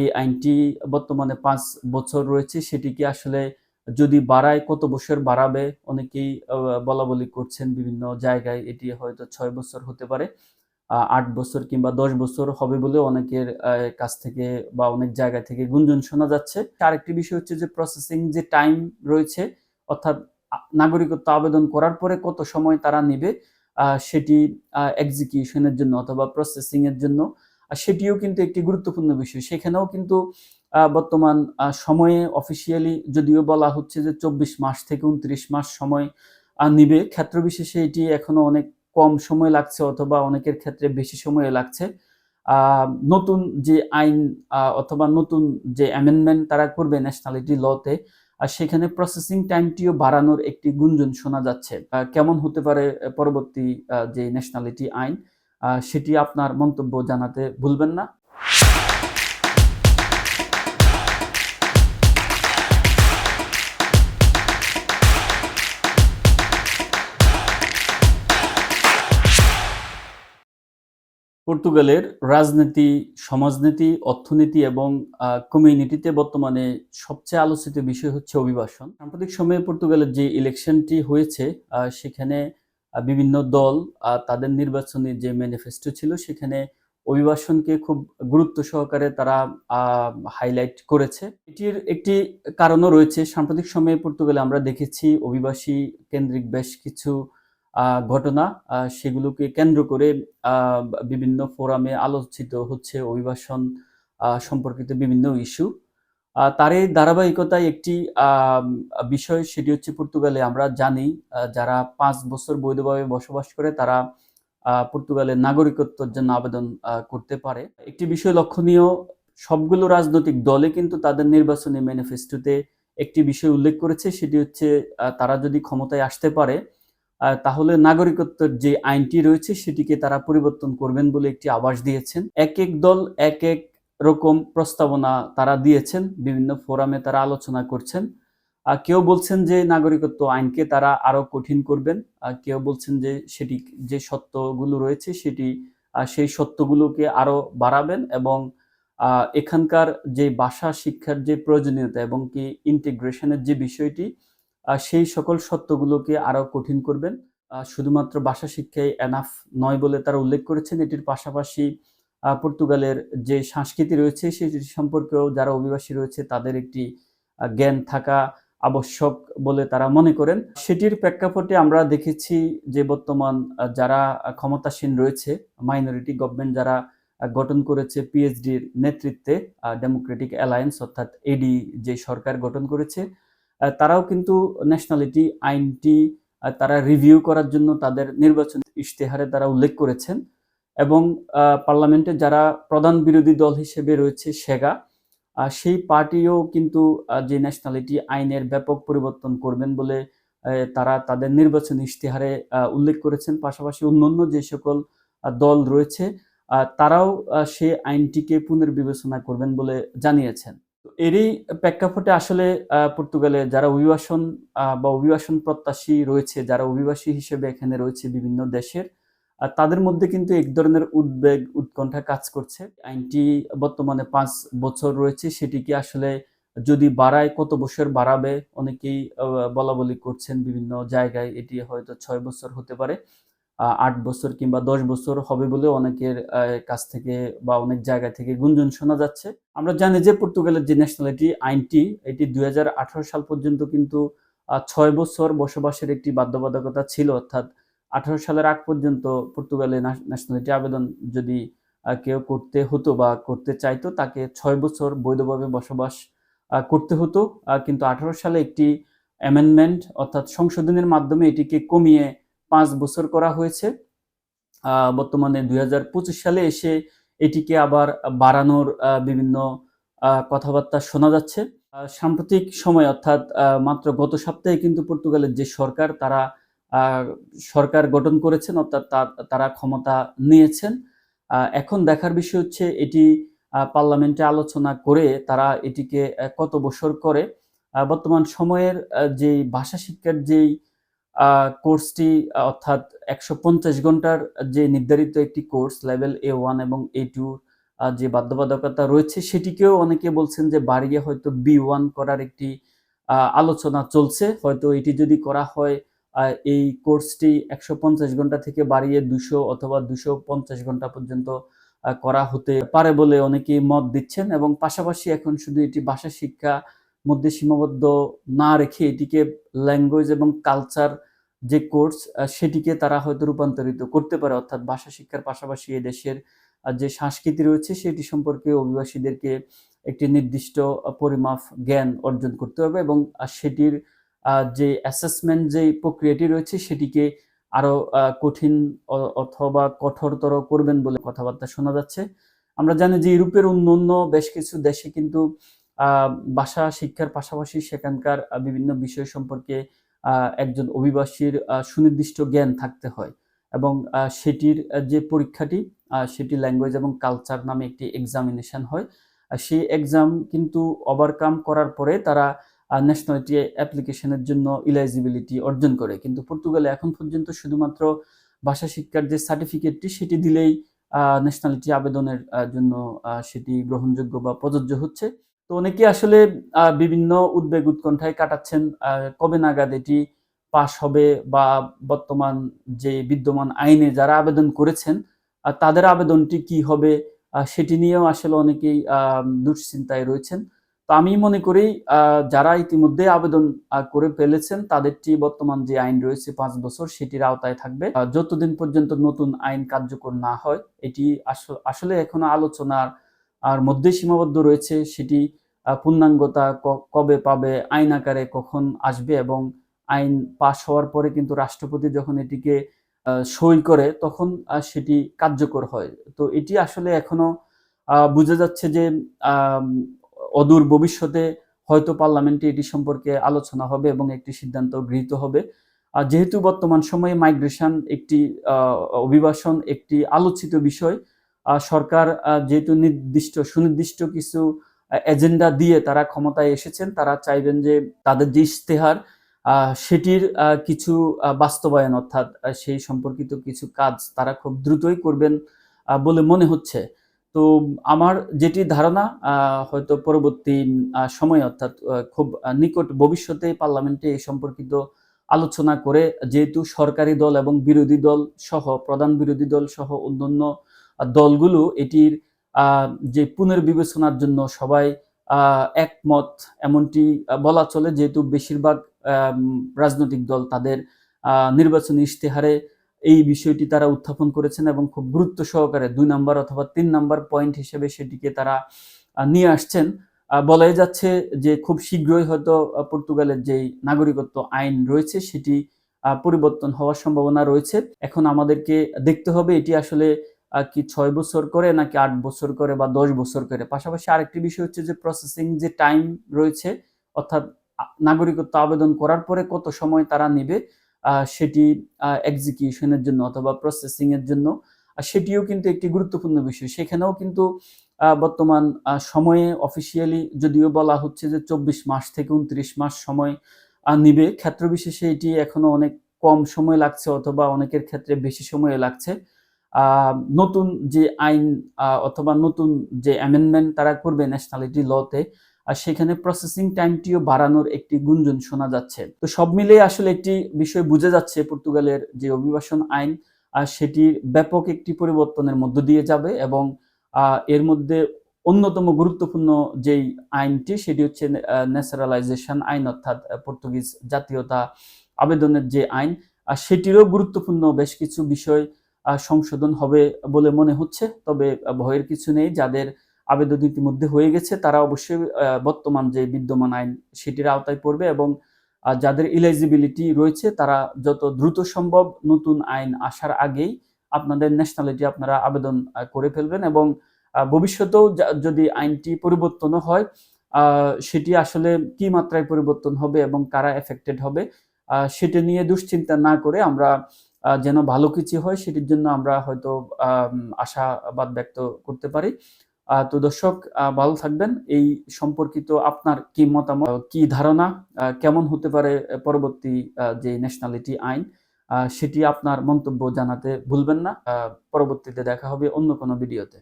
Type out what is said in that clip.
এই আইনটি বর্তমানে পাঁচ বছর রয়েছে, সেটিকে আসলে যদি বাড়ায়, কত বছর বাড়াবে, অনেকেই বলা বলি করছেন বিভিন্ন জায়গায়, এটি হয়তো ছয় বছর হতে পারে আট বছর কিংবা দশ বছর হবে বলে অনেকের কাছ থেকে বা অনেক জায়গা থেকে গুঞ্জন শোনা যাচ্ছে। আরেকটি বিষয় হচ্ছে যে প্রসেসিং যে টাইম রয়েছে, অর্থাৎ নাগরিকত্ব আবেদন করার পরে কত সময় তারা নেবে সেটি এক্সিকিউশনের জন্য অথবা প্রসেসিং এর জন্য সেটিও কিন্তু একটি গুরুত্বপূর্ণ বিষয়। সেখানেও কিন্তু বর্তমান সময়ে অফিসিয়ালি যদিও বলা হচ্ছে যে চব্বিশ মাস থেকে উনত্রিশ মাস সময় নিবে। ক্ষেত্র বিশেষে এটি এখনও অনেক কম সময় লাগছে অথবা অনেকের ক্ষেত্রে বেশি সময় লাগছে। নতুন যে আইন অথবা নতুন যে অ্যামেন্ডমেন্ট তারা করবে ন্যাশনালিটি লতে আর সেখানে প্রসেসিং টাইমটিও বাড়ানোর একটি গুঞ্জন শোনা যাচ্ছে। কেমন হতে পারে পরবর্তী যে ন্যাশনালিটি আইন সেটি আপনার মন্তব্য জানাতে ভুলবেন না। পর্তুগালের রাজনীতি, সমাজনীতি, অর্থনীতি এবং কমিউনিটিতে বর্তমানে সবচেয়ে আলোচিত বিষয় হচ্ছে অভিবাসন। সাম্প্রতিক সময়ে পর্তুগালের যে ইলেকশনটি হয়েছে সেখানে বিভিন্ন দল তাদের নির্বাচনী যে ম্যানিফেস্টো ছিল, সেখানে অভিবাসনকে খুব গুরুত্ব সহকারে তারা হাইলাইট করেছে। এটির একটি কারণও রয়েছে। সাম্প্রতিক সময়ে পর্তুগালে আমরা দেখেছি অভিবাসী কেন্দ্রিক বেশ কিছু ঘটনা সেগুলোকে কেন্দ্র করে বিভিন্ন ফোরামে আলোচিত হচ্ছে অভিবাসন সম্পর্কিত বিভিন্ন ইস্যু। তার এই ধারাবাহিকতায় একটি বিষয় সেটি হচ্ছে পর্তুগালে। আমরা জানি যারা পাঁচ বছর বৈধভাবে বসবাস করে, তারা পর্তুগালের নাগরিকত্বের জন্য আবেদন করতে পারে। একটি বিষয় লক্ষণীয়, সবগুলো রাজনৈতিক দলে কিন্তু তাদের নির্বাচনী ম্যানিফেস্টোতে একটি বিষয় উল্লেখ করেছে, সেটি হচ্ছে তারা যদি ক্ষমতায় আসতে পারে তাহলে নাগরিকত্বের যে আইনটি রয়েছে, সেটিকে তারা পরিবর্তন করবেন বলে একটি আভাস দিয়েছেন। এক এক দল, এক এক রকম প্রস্তাবনা তারা দিয়েছেন, বিভিন্ন ফোরামে তারা আলোচনা করছেন। কেউ বলছেন যে নাগরিকত্ব আইনকে তারা আরও কঠিন করবেন। কেউ বলছেন যে সেটি, যে সত্যগুলো রয়েছে সেটি সেই সত্যগুলোকে আরও বাড়াবেন এবং এখানকার যে ভাষা শিক্ষার যে প্রয়োজনীয়তা এবং কি ইন্টিগ্রেশনের যে বিষয়টি সেই সকল সত্যগুলোকে আরও কঠিন করবেন। শুধুমাত্র ভাষা শিক্ষায় এনাফ নয় বলে তারা উল্লেখ করেছেন। এটির পাশাপাশি পর্তুগালের যে সংস্কৃতি রয়েছে সেটি সম্পর্কেও যারা অভিবাসী রয়েছে, তাদের একটি জ্ঞান থাকা আবশ্যক বলে তারা মনে করেন। সেটির প্রেক্ষাপটে আমরা দেখেছি যে বর্তমান যারা ক্ষমতাসীন রয়েছে মাইনরিটি গভর্নমেন্ট যারা গঠন করেছে পিএইচডির নেতৃত্বে ডেমোক্রেটিক অ্যালায়েন্স অর্থাৎ এডি যে সরকার গঠন করেছে তারাও কিন্তু ন্যাশনালিটি আইনটি তারা রিভিউ করার জন্য তাদের নির্বাচন ইশতেহারে তারা উল্লেখ করেছেন। এবং পার্লামেন্টে যারা প্রধান বিরোধী দল হিসেবে রয়েছে সেগা সেই পার্টিও কিন্তু যে ন্যাশনালিটি আইনের ব্যাপক পরিবর্তন করবেন বলে তারা তাদের নির্বাচন ইশতেহারে উল্লেখ করেছেন। পাশাপাশি অন্যান্য যে সকল দল রয়েছে তারাও সেই আইনটিকে পুনর্বিবেচনা করবেন বলে জানিয়েছেন। এরই প্রেক্ষাপটে আসলে পর্তুগালে যারা অভিবাসন বা অভিবাসন প্রত্যাশী রয়েছে, যারা অভিবাসী হিসেবে এখানে রয়েছে বিভিন্ন দেশের আর তাদের মধ্যে কিন্তু এক ধরনের উদ্বেগ, উৎকণ্ঠা কাজ করছে। আইনটি বর্তমানে পাঁচ বছর রয়েছে, সেটিকে আসলে যদি বাড়ায়, কত বছর বাড়াবে, অনেকেই বলা বলি করছেন বিভিন্ন জায়গায়। এটি হয়তো ছয় বছর হতে পারে আট বছর কিংবা দশ বছর হবে বলে অনেকের কাছ থেকে বা অনেক জায়গা থেকে গুঞ্জন শোনা যাচ্ছে। আমরা জানি যে পর্তুগালের যে ন্যাশনালিটি আইনটি, এটি দুই হাজার আঠারো সাল পর্যন্ত কিন্তু ছয় বছর বসবাসের একটি বাধ্যবাধকতা ছিল। অর্থাৎ আঠারো সালের আগ পর্যন্ত পর্তুগালে ন্যাশনালিটি আবেদন যদি কেউ করতে হতো বা করতে চাইতো, তাকে ছয় বছর বৈধভাবে বসবাস করতে হতো। কিন্তু আঠারো সালে একটি অ্যামেন্ডমেন্ট অর্থাৎ সংশোধনের মাধ্যমে এটিকে কমিয়ে পাঁচ বছর করা হয়েছে। বর্তমানে দুই হাজার পঁচিশ সালে এসে এটিকে আবার বাড়ানোর বিভিন্ন কথাবার্তা শোনা যাচ্ছে। সাম্প্রতিক সময় অর্থাৎ মাত্র গত সপ্তাহে কিন্তু পর্তুগালের যে সরকার, তারা সরকার গঠন করেছেন, অর্থাৎ তারা ক্ষমতা নিয়েছেন। এখন দেখার বিষয় হচ্ছে এটি পার্লামেন্টে আলোচনা করে তারা এটিকে কত বছর করে। বর্তমান সময়ের যে ভাষা শিক্ষার যেই কোর্সটি, অর্থাৎ একশো পঞ্চাশ ঘণ্টার যে নির্ধারিত একটি কোর্স, লেভেল এ ওয়ান এবং এ টু যে বাধ্যবাধকতা রয়েছে, সেটিকেও অনেকে বলছেন যে বাড়িয়ে হয়তো বি ওয়ান করার একটি আলোচনা চলছে। হয়তো এটি যদি করা হয় এই কোর্সটি একশো পঞ্চাশ ঘণ্টা থেকে বাড়িয়ে দুশো অথবা দুশো পঞ্চাশ ঘণ্টা পর্যন্ত করা হতে পারে বলে অনেকেই মত দিচ্ছেন এবং পাশাপাশি এখন শুধু এটি ভাষা শিক্ষা মধ্যে সীমাবদ্ধ না রেখে এটিকে ল্যাঙ্গুয়েজ এবং কালচার যে কোর্স সেটিকে তারা হয়তো রূপান্তরিত করতে পারে। অর্থাৎ ভাষা শিক্ষার পাশাপাশি দেশের যে সংস্কৃতি রয়েছে সেটি সম্পর্কে অভিবাসীদেরকে একটি নির্দিষ্ট পরিমাপ জ্ঞান অর্জন করতে হবে এবং সেটির যে অ্যাসেসমেন্ট যে প্রক্রিয়াটি রয়েছে সেটিকে আরও কঠিন অথবা কঠোরতর করবেন বলে কথাবার্তা শোনা যাচ্ছে। আমরা জানি যে ইউরোপের অন্যান্য বেশ কিছু দেশে কিন্তু ভাষা শিক্ষার পাশাপাশি সেখানকার বিভিন্ন বিষয় সম্পর্কে একজন অভিবাসীর সুনির্দিষ্ট জ্ঞান থাকতে হয় এবং সেটির যে পরীক্ষাটি সেটি ল্যাঙ্গুয়েজ এবং কালচার নামে একটি এক্সামিনেশন হয়। সেই এক্সাম কিন্তু ওভারকাম করার পরে তারা ন্যাশনালিটি অ্যাপ্লিকেশনের জন্য ইলাইজিবিলিটি অর্জন করে। কিন্তু পর্তুগালে এখন পর্যন্ত শুধুমাত্র ভাষা শিক্ষার যে সার্টিফিকেটটি সেটি দিলেই ন্যাশনালিটি আবেদনের জন্য সেটি গ্রহণযোগ্য বা প্রযোজ্য হচ্ছে। তো অনেকে আসলে বিভিন্ন উদ্বেগ উৎকণ্ঠায় কাটাচ্ছেন কবে নাগাদ এটি পাশ হবে বা বর্তমান যে বিদ্যমান আইনে যারা আবেদন করেছেন তাদের আবেদনটি কি হবে সেটি নিয়েও আসলে অনেকেই দুশ্চিন্তায় রয়েছেন। তো আমি মনে করি যারা ইতিমধ্যে আবেদন করে ফেলেছেন, তাদেরটি বর্তমান যে আইন রয়েছে পাঁচ বছর, সেটির আওতায় থাকবে। যতদিন পর্যন্ত নতুন আইন কার্যকর না হয়, এটি আসলে এখনও আলোচনার, আর মধ্যে সীমাবদ্ধ রয়েছে, সেটি পূর্ণাঙ্গতা কবে পাবে, আইন আকারে কখন আসবে এবং আইন পাশ হওয়ার পরে কিন্তু রাষ্ট্রপতি যখন এটিকে সই করে, তখন সেটি কার্যকর হয়। তো এটি আসলে এখনও বোঝা যাচ্ছে যে অদূর ভবিষ্যতে হয়তো পার্লামেন্টে এটি সম্পর্কে আলোচনা হবে এবং একটি সিদ্ধান্ত গৃহীত হবে। আর যেহেতু বর্তমান সময়ে মাইগ্রেশন একটি অভিবাসন একটি আলোচিত বিষয় সরকার যেহেতু নির্দিষ্ট, সুনির্দিষ্ট কিছু এজেন্ডা দিয়ে তারা ক্ষমতায় এসেছেন, তারা চাইবেন যে তাদের যে ইশতেহার সেটির কিছু বাস্তবায়ন অর্থাৎ সেই সম্পর্কিত কিছু কাজ তারা খুব দ্রুতই করবেন বলে মনে হচ্ছে। তো আমার যেটি ধারণা হয়তো পরবর্তী সময়ে অর্থাৎ খুব নিকট ভবিষ্যতে পার্লামেন্টে এই সম্পর্কিত আলোচনা করে, যেহেতু সরকারি দল এবং বিরোধী দল সহ, প্রধান বিরোধী দল সহ অন্যান্য দলগুলো এটির যে পুনর্বিবেচনার জন্য সবাই একমত, এমনটি বলা চলে, যেহেতু বেশিরভাগ রাজনৈতিক দল তাদের নির্বাচনী ইশতেহারে এই বিষয়টি তারা উত্থাপন করেছেন এবং খুব গুরুত্ব সহকারে দুই নাম্বার অথবা তিন নাম্বার পয়েন্ট হিসেবে সেটিকে তারা নিয়ে আসছেন। বলাই যাচ্ছে যে খুব শীঘ্রই হয়তো পর্তুগালের যেই নাগরিকত্ব আইন রয়েছে সেটি পরিবর্তন হওয়ার সম্ভাবনা রয়েছে। এখন আমাদেরকে দেখতে হবে এটি আসলে কি ছয় বছর করে নাকি আট বছর করে বা দশ বছর করে। পাশাপাশি আরেকটি বিষয় হচ্ছে যে প্রসেসিং যে টাইম রয়েছে, অর্থাৎ নাগরিকত্ব আবেদন করার পরে কত সময় তারা নেবে সেটি এক্সিকিউশনের জন্য অথবা প্রসেসিং এর জন্য সেটিও কিন্তু একটি গুরুত্বপূর্ণ বিষয়। সেখানেও কিন্তু বর্তমান সময়ে অফিসিয়ালি যদিও বলা হচ্ছে যে চব্বিশ মাস থেকে উনত্রিশ মাস সময় নিবে ক্ষেত্র বিশেষে এটি এখনও অনেক কম সময় লাগছে অথবা অনেকের ক্ষেত্রে বেশি সময় লাগছে। নতুন যে আইন অথবা নতুন যে অ্যামেন্ডমেন্ট তারা করবে ন্যাশনালিটি লতে আর সেখানে প্রসেসিং টাইমটিও বাড়ানোর একটি গুঞ্জন শোনা যাচ্ছে। তো সব মিলিয়ে আসলে একটি বিষয় বুঝে যাচ্ছে পর্তুগালের যে অভিবাসন আইন, আর সেটির ব্যাপক একটি পরিবর্তনের মধ্য দিয়ে যাবে এবং এর মধ্যে অন্যতম গুরুত্বপূর্ণ যেই আইনটি সেটি হচ্ছে ন্যাচারালাইজেশন আইন অর্থাৎ পর্তুগিজ জাতীয়তা আবেদনের যে আইন, আর সেটিরও গুরুত্বপূর্ণ বেশ কিছু বিষয় সংশোধন হবে বলে মনে হচ্ছে। তবে ভয়ের কিছু নেই। যাদের আবেদন ইতিমধ্যে হয়ে গেছে। তারা অবশ্যই বর্তমান যে বিদ্যমান আইন সেটির আওতায় পড়বে এবং যাদের ইলিজিবিলিটি রয়েছে, তারা যত দ্রুত সম্ভব নতুন আইন আসার আগেই আপনাদের ন্যাশনালিটি আপনারা আবেদন করে ফেলবেন এবং ভবিষ্যতেও যদি আইনটি পরিবর্তনও হয় সেটি আসলে কি মাত্রায় পরিবর্তন হবে এবং কারা এফেক্টেড হবে সেটা নিয়ে দুশ্চিন্তা না করে আমরা যেন ভালো কিছু হয়, সেটির জন্য আমরা হয়তো আশাবাদ ব্যক্ত করতে পারি। তো দর্শক ভালো থাকবেন। এই সম্পর্কিত আপনার কি মতামত, কি ধারণা কেমন হতে পারে পরবর্তী যে ন্যাশনালিটি আইন সেটি আপনার মন্তব্য জানাতে ভুলবেন না। পরবর্তীতে দেখা হবে অন্য কোনো ভিডিওতে